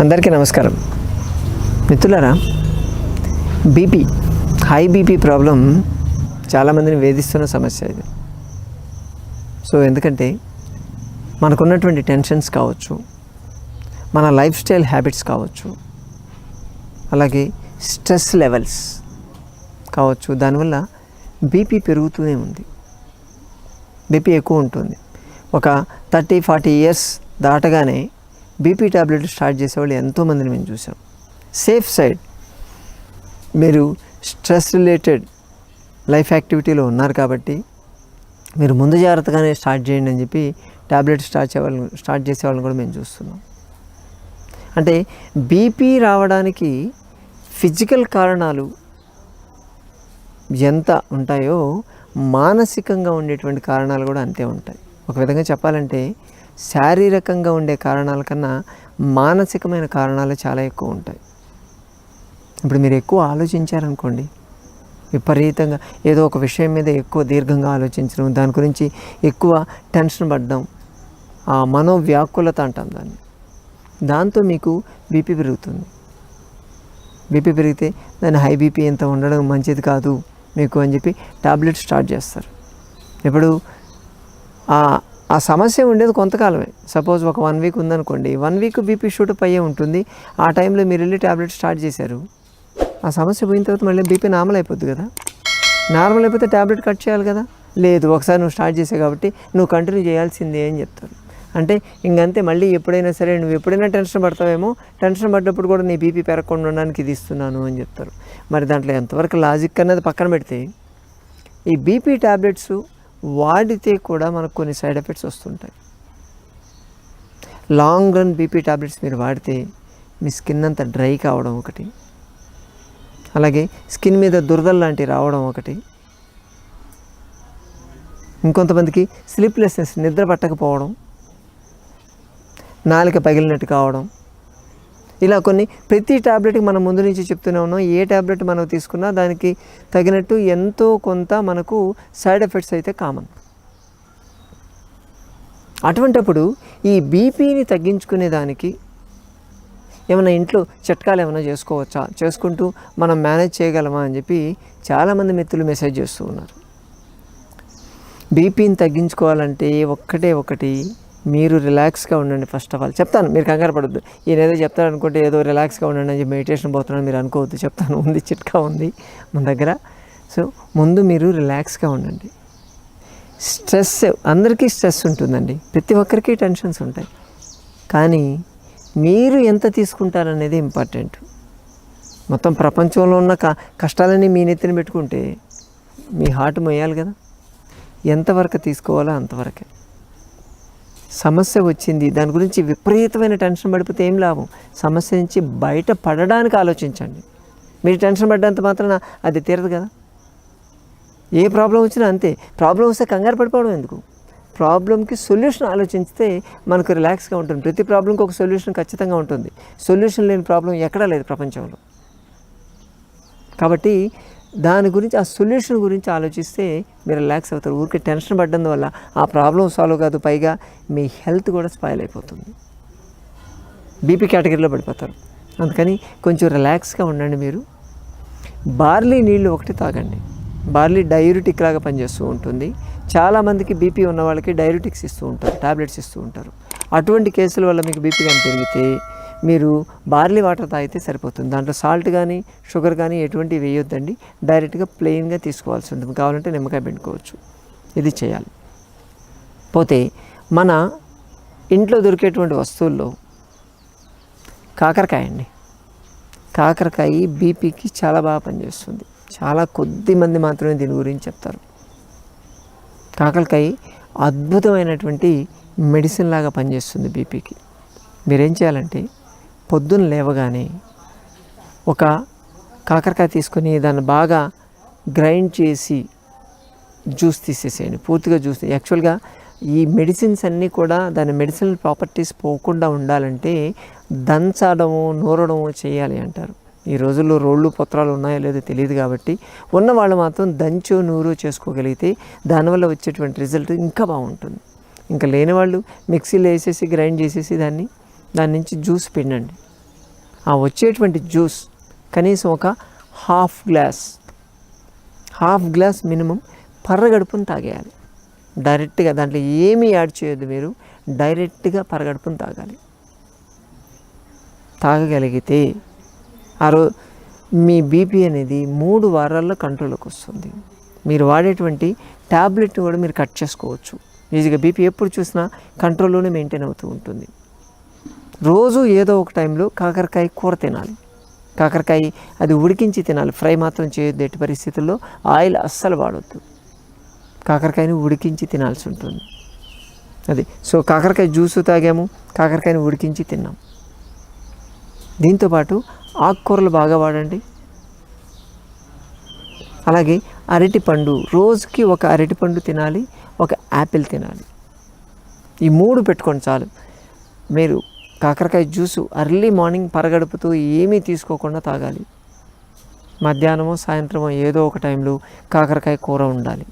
అందరికీ నమస్కారం. మిత్రులారా బీపీ హై బీపీ ప్రాబ్లం చాలామందిని వేధిస్తున్న సమస్య ఇది. సో ఎందుకంటే మనకున్నటువంటి టెన్షన్స్ కావచ్చు మన లైఫ్ స్టైల్ హ్యాబిట్స్ కావచ్చు అలాగే స్ట్రెస్ లెవెల్స్ కావచ్చు దానివల్ల బీపీ పెరుగుతూనే ఉంది. బీపీ ఎక్కువ ఉంటుంది. ఒక థర్టీ ఫార్టీ ఇయర్స్ దాటగానే బీపీ టాబ్లెట్ స్టార్ట్ చేసేవాళ్ళు ఎంతోమందిని మేము చూసాం. సేఫ్ సైడ్ మీరు స్ట్రెస్ రిలేటెడ్ లైఫ్ యాక్టివిటీలో ఉన్నారు కాబట్టి మీరు ముందు జాగ్రత్తగానే స్టార్ట్ చేయండి అని చెప్పి టాబ్లెట్ స్టార్ట్ చేయాలని స్టార్ట్ చేసే వాళ్ళని కూడా మేము చూస్తున్నాం. అంటే బీపీ రావడానికి ఫిజికల్ కారణాలు ఎంత ఉంటాయో మానసికంగా ఉండేటువంటి కారణాలు కూడా అంతే ఉంటాయి. ఒక విధంగా చెప్పాలంటే శారీరకంగా ఉండే కారణాల కన్నా మానసికమైన కారణాలు చాలా ఎక్కువ ఉంటాయి. ఇప్పుడు మీరు ఎక్కువ ఆలోచించారనుకోండి విపరీతంగా ఏదో ఒక విషయం మీద ఎక్కువ దీర్ఘంగా ఆలోచించడం దాని గురించి ఎక్కువ టెన్షన్ పడడం ఆ మనోవ్యాకులత అంటాం దాన్ని. దాంతో మీకు బీపీ పెరుగుతుంది. బీపీ పెరిగితే దాని హై బీపీ ఎంత ఉండడం మంచిది కాదు మీకు అని చెప్పి టాబ్లెట్ స్టార్ట్ చేస్తారు. ఇప్పుడు ఆ సమస్య ఉండేది కొంతకాలమే. సపోజ్ ఒక వన్ వీక్ ఉందనుకోండి one week BP shoot up అయ్యే ఉంటుంది. ఆ టైంలో మీరు వెళ్ళి టాబ్లెట్ స్టార్ట్ చేశారు. ఆ సమస్య పోయిన తర్వాత మళ్ళీ బీపీ నార్మల్ అయిపోద్ది కదా. నార్మల్ అయిపోతే ట్యాబ్లెట్ కట్ చేయాలి కదా. లేదు ఒకసారి నువ్వు స్టార్ట్ చేసావు కాబట్టి నువ్వు కంటిన్యూ చేయాల్సిందే అని చెప్తారు. అంటే ఇంకంతే మళ్ళీ ఎప్పుడైనా సరే నువ్వు ఎప్పుడైనా టెన్షన్ పడతావేమో టెన్షన్ పడ్డప్పుడు కూడా నీ బీపీ పెరగకుండా ఉండడానికి ఇది ఇస్తున్నాను అని చెప్తారు. మరి దాంట్లో ఎంతవరకు లాజిక్ అన్నది పక్కన పెడితే ఈ బీపీ టాబ్లెట్స్ వాడితే కూడా మనకు కొన్ని సైడ్ ఎఫెక్ట్స్ వస్తుంటాయి. లాంగ్ రన్ బీపీ టాబ్లెట్స్ మీరు వాడితే మీ స్కిన్ అంతా డ్రై కావడం ఒకటి. అలాగే స్కిన్ మీద దురదలు లాంటివి రావడం ఒకటి. ఇంకొంతమందికి స్లీప్లెస్నెస్ నిద్ర పట్టకపోవడం నాలుక పగిలినట్టు కావడం ఇలా కొన్ని ప్రతి టాబ్లెట్కి మనం ముందు నుంచి చెప్తూనే ఉన్నాం. ఏ టాబ్లెట్ మనం తీసుకున్నా దానికి తగినట్టు ఎంతో కొంత మనకు సైడ్ ఎఫెక్ట్స్ అయితే కామన్. అటువంటప్పుడు ఈ బీపీని తగ్గించుకునే దానికి ఏమైనా ఇంట్లో చిట్కాలు ఏమైనా చేసుకోవచ్చా? చేసుకుంటూ మనం మేనేజ్ చేయగలమా అని చెప్పి చాలామంది మిత్రులు మెసేజ్ చేస్తూ ఉన్నారు. బీపీని తగ్గించుకోవాలంటే ఒక్కటే ఒకటి మీరు రిలాక్స్గా ఉండండి ఫస్ట్ ఆఫ్ ఆల్ చెప్తాను మీరు కంగారు పడద్దు. ఈయన ఏదో చెప్తాను అనుకుంటే ఏదో రిలాక్స్గా ఉండండి అని చెప్పి మెడిటేషన్ పోతున్నాను మీరు అనుకోవద్దు. చెప్తాను ఉంది చిట్కా ఉంది మన దగ్గర. సో ముందు మీరు రిలాక్స్గా ఉండండి. స్ట్రెస్ అందరికీ స్ట్రెస్ ఉంటుందండి. ప్రతి ఒక్కరికి టెన్షన్స్ ఉంటాయి. కానీ మీరు ఎంత తీసుకుంటారనేది ఇంపార్టెంట్ మొత్తం ప్రపంచంలో ఉన్న క కష్టాలన్నీ మీ నెత్తిన పెట్టుకుంటే మీ హార్ట్ మొయ్యాలి కదా. ఎంతవరకు తీసుకోవాలో అంతవరకే. సమస్య వచ్చింది. దాని గురించి విపరీతమైన టెన్షన్ పడిపోతే ఏం లాభం? సమస్య నుంచి బయట పడడానికి ఆలోచించండి. మీరు టెన్షన్ పడ్డంత మాత్రాన అది తీరదు కదా? ఏ ప్రాబ్లం వచ్చినా అంతే. ప్రాబ్లం వస్తే కంగారు పడిపోవడం ఎందుకు? ప్రాబ్లంకి సొల్యూషన్ ఆలోచిస్తే మనకు రిలాక్స్గా ఉంటుంది. ప్రతి ప్రాబ్లంకి ఒక సొల్యూషన్ ఖచ్చితంగా ఉంటుంది. సొల్యూషన్ లేని ప్రాబ్లం ఎక్కడా లేదు ప్రపంచంలో. కాబట్టి దాని గురించి ఆ సొల్యూషన్ గురించి ఆలోచిస్తే మీరు రిలాక్స్ అవుతారు. ఊరికే టెన్షన్ పడ్డం వల్ల ఆ ప్రాబ్లం సాల్వ్ కాదు. పైగా మీ హెల్త్ కూడా స్పాయిల్ అయిపోతుంది. బీపీ కేటగిరీలో పడిపోతారు. అందుకని కొంచెం రిలాక్స్గా ఉండండి మీరు. బార్లీ నీళ్ళు ఒకటి తాగండి. బార్లీ డైరుటిక్ లాగా పనిచేస్తూ ఉంటుంది. చాలామందికి బీపీ ఉన్న వాళ్ళకి డైరుటిక్స్ ఇస్తూ ఉంటారు. టాబ్లెట్స్ ఇస్తూ ఉంటారు. అటువంటి కేసుల వల్ల మీకు బీపీ కానీ పెరిగితే మీరు బార్లీ వాటర్ తాగితే సరిపోతుంది. దాంట్లో సాల్ట్ కానీ షుగర్ కానీ ఎటువంటివి వేయొద్దండి. డైరెక్ట్గా ప్లెయిన్గా తీసుకోవాల్సి ఉంటుంది. కావాలంటే నిమ్మకాయ పెట్టుకోవచ్చు ఇది చేయాలి. పోతే మన ఇంట్లో దొరికేటువంటి వస్తువుల్లో కాకరకాయ అండి. కాకరకాయ బీపీకి చాలా బాగా పనిచేస్తుంది. చాలా కొద్ది మంది మాత్రమే దీని గురించి చెప్తారు. కాకరకాయ అద్భుతమైనటువంటి మెడిసిన్ లాగా పనిచేస్తుంది బీపీకి. మీరేం చేయాలంటే పొద్దున లేవగానే ఒక కాకరకాయ తీసుకొని దాన్ని బాగా గ్రైండ్ చేసి జ్యూస్ తీసేసేయండి. పూర్తిగా జ్యూస్ యాక్చువల్గా ఈ మెడిసిన్స్ అన్నీ కూడా దాని మెడిసినల్ ప్రాపర్టీస్ పోకుండా ఉండాలంటే దంచడము నూరడము చేయాలి అంటారు. ఈ రోజుల్లో రోళ్ళు పత్రాలు ఉన్నాయో లేదో తెలియదు కాబట్టి ఉన్న వాళ్ళు మాత్రం దంచో నూరు చేసుకోగలిగితే దానివల్ల వచ్చేటువంటి రిజల్ట్ ఇంకా బాగుంటుంది. ఇంకా లేని వాళ్ళు మిక్సీలో వేసేసి గ్రైండ్ చేసేసి దాన్ని దాని నుంచి జ్యూస్ పిండండి. ఆ వచ్చేటువంటి జ్యూస్ కనీసం ఒక half glass half glass minimum పర్రగడుపును తాగేయాలి. డైరెక్ట్గా దాంట్లో ఏమీ యాడ్ చేయొద్దు మీరు డైరెక్ట్గా పరగడుపును తాగాలి. తాగగలిగితే ఆ రో మీ బీపీ అనేది మూడు వారాల్లో కంట్రోల్కి వస్తుంది. మీరు వాడేటువంటి ట్యాబ్లెట్ కూడా మీరు కట్ చేసుకోవచ్చు. ఈజీగా బీపీ ఎప్పుడు చూసినా కంట్రోల్లోనే మెయింటైన్ అవుతూ ఉంటుంది. రోజు ఏదో ఒక టైంలో కాకరకాయ కూర తినాలి. కాకరకాయ అది ఉడికించి తినాలి. ఫ్రై మాత్రం చేయొద్దు ఎట్టి పరిస్థితుల్లో ఆయిల్ అస్సలు వాడొద్దు. కాకరకాయని ఉడికించి తినాల్సి ఉంటుంది. అది. సో కాకరకాయ జ్యూస్ తాగాము కాకరకాయని ఉడికించి తిన్నాం. దీంతోపాటు ఆకుకూరలు బాగా వాడండి. అలాగే అరటిపండు రోజుకి ఒక అరటిపండు తినాలి ఒక యాపిల్ తినాలి. ఈ మూడు పెట్టుకోండి చాలు. మీరు కాకరకాయ జ్యూసు అర్లీ మార్నింగ్ పరగడుపుతూ ఏమీ తీసుకోకుండా తాగాలి. మధ్యాహ్నమో సాయంత్రమో ఏదో ఒక టైంలో కాకరకాయ కూర ఉండాలి.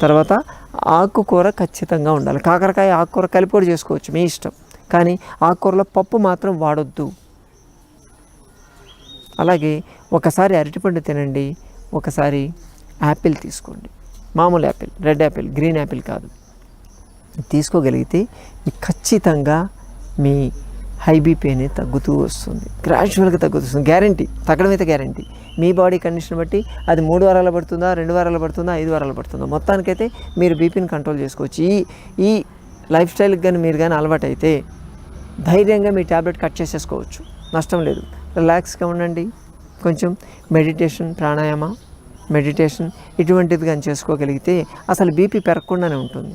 తర్వాత ఆకుకూర ఖచ్చితంగా ఉండాలి. కాకరకాయ ఆకుకూర కలిపి చేసుకోవచ్చు మీ ఇష్టం. కానీ ఆకుకూరలో పప్పు మాత్రం వాడొద్దు. అలాగే ఒకసారి అరటిపండు తినండి ఒకసారి యాపిల్ తీసుకోండి. మామూలు apple red apple green apple కాదు. తీసుకోగలిగితే ఖచ్చితంగా మీ హై బీపీ అనేది తగ్గుతూ వస్తుంది. గ్రాడ్యువల్గా తగ్గుతూ వస్తుంది. గ్యారంటీ తగ్గడం అయితే గ్యారంటీ మీ బాడీ కండిషన్ బట్టి అది మూడు వారాలు పడుతుందా రెండు వారాలు పడుతుందా ఐదు వారాలు పడుతుందా? మొత్తానికైతే మీరు బీపీని కంట్రోల్ చేసుకోవచ్చు. ఈ ఈ లైఫ్ స్టైల్కి కానీ మీరు కానీ అలవాటు అయితే ధైర్యంగా మీ ట్యాబ్లెట్ కట్ చేసేసుకోవచ్చు. నష్టం లేదు. రిలాక్స్గా ఉండండి. కొంచెం మెడిటేషన్ ప్రాణాయామ మెడిటేషన్ ఇటువంటిది కానీ చేసుకోగలిగితే అసలు బీపీ పెరగకుండానే ఉంటుంది.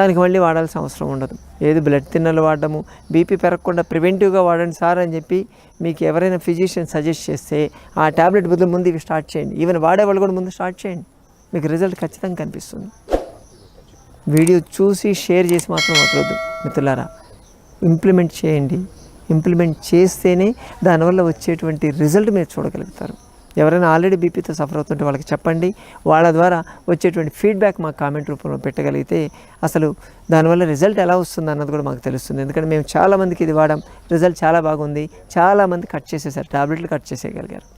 దానికి మళ్ళీ వాడాల్సిన అవసరం ఉండదు. ఏది బ్లడ్ థిన్నర్లు వాడడము బీపీ పెరగకుండా ప్రివెంటివ్గా వాడండి సార్ అని చెప్పి మీకు ఎవరైనా ఫిజిషియన్ సజెస్ట్ చేస్తే ఆ ట్యాబ్లెట్ బదులు ముందు ఇవి స్టార్ట్ చేయండి. ఈవెన్ వాడేవాళ్ళు కూడా ముందు స్టార్ట్ చేయండి. మీకు రిజల్ట్ ఖచ్చితంగా కనిపిస్తుంది. వీడియో చూసి షేర్ చేసి మాత్రం వదలొద్దు మిత్రులారా. ఇంప్లిమెంట్ చేయండి. ఇంప్లిమెంట్ చేస్తేనే దానివల్ల వచ్చేటువంటి రిజల్ట్ మీరు చూడగలుగుతారు. ఎవరైనా ఆల్రెడీ బీపీతో సఫర్ అవుతుంటే వాళ్ళకి చెప్పండి. వాళ్ళ ద్వారా వచ్చేటువంటి ఫీడ్బ్యాక్ మాకు కామెంట్ రూపంలో పెట్టగలిగితే అసలు దానివల్ల రిజల్ట్ ఎలా వస్తుంది అన్నది కూడా మాకు తెలుస్తుంది. ఎందుకంటే మేము చాలామందికి ఇది వాడాం రిజల్ట్ చాలా బాగుంది. చాలామంది కట్ చేసేసారు. టాబ్లెట్లు కట్ చేసేయగలిగారు.